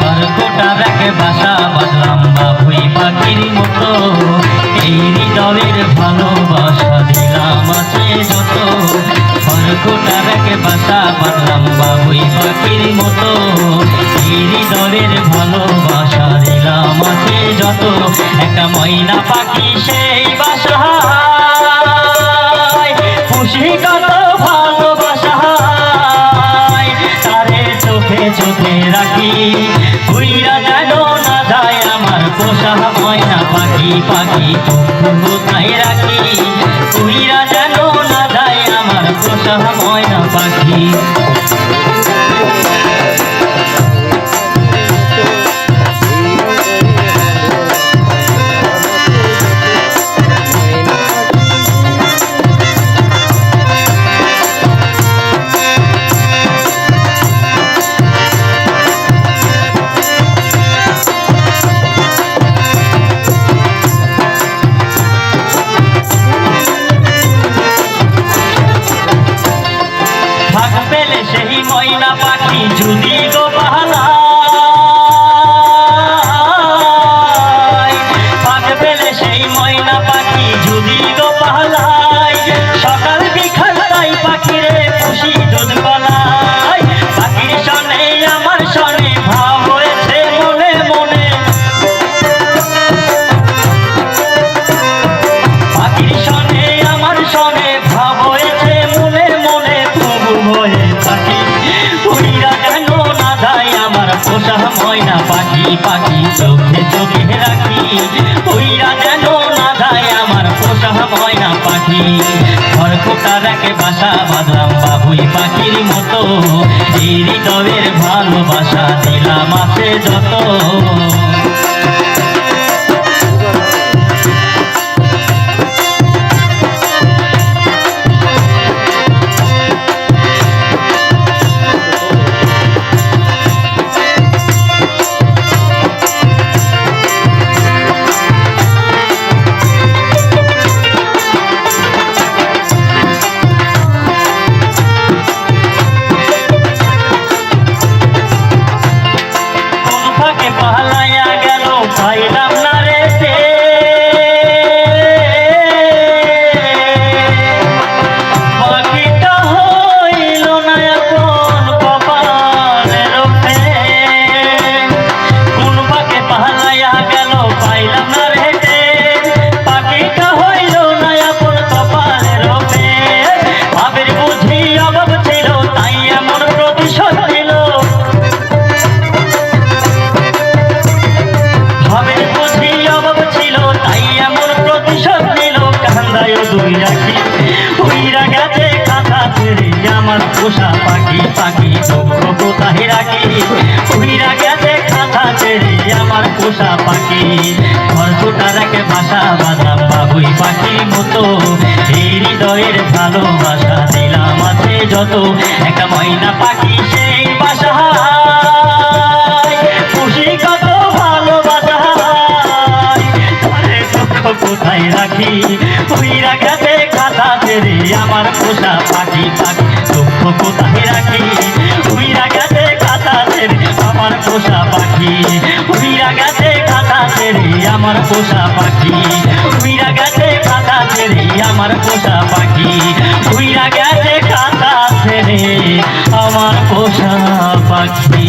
খরকোটা ব্যাকে বাসা বাঁধলাম বাবুই পাখির মতো। এই হৃদয়ের ভালোবাসা দিলাম আছে যত। বাসা বাঁধলাম বাবুই পাখির মতো। এই হৃদয়ের ভালোবাসা দিলাম আছে যত। একটা ময়না পাখি সেই বাসা পাখি পাখি কোথায় রাখি? উইরা যেন না দায় আমার পোষা ময়না পাখি। সেই ময়না পাখি যদি গো আমার ময়না পাখি পাখি চোখে চোখে রাখি। কইরা যেন না যায় আমার পোষা ময়না পাখি। খড়কুটা রাখে বাসা বাঁধলাম বাবুই পাখির মতো। এই হৃদয়ের ভালোবাসা দিলাম আছে যত। আমার পোষা পাখি পাখি দুঃখ কোথায় রাখি? উইরা গেছে খাতা ছেড়ে আমার পোষা পাখি। খরচোটা রাখে বাসা বাঁধলাম বাবুই পাখির মতো। এই হৃদয়ের ভালোবাসা দিলাম আছে যত। একটা ময়না পাখি সেই বাসা কোথায় রাখি? উইরা গেছে খাতা ছেড়ে আমার পোষা পাখি পাখি কোথায় রাখি? উইরা গেছে খাতা আমার পোষা পাখি। উইরা গেছে ছেড়ে আমার পোষা পাখি। উইরা গেছে ছেড়ে আমার পোষা পাখি। উইরা গেছে ছেড়ে আমার পোষা পাখি।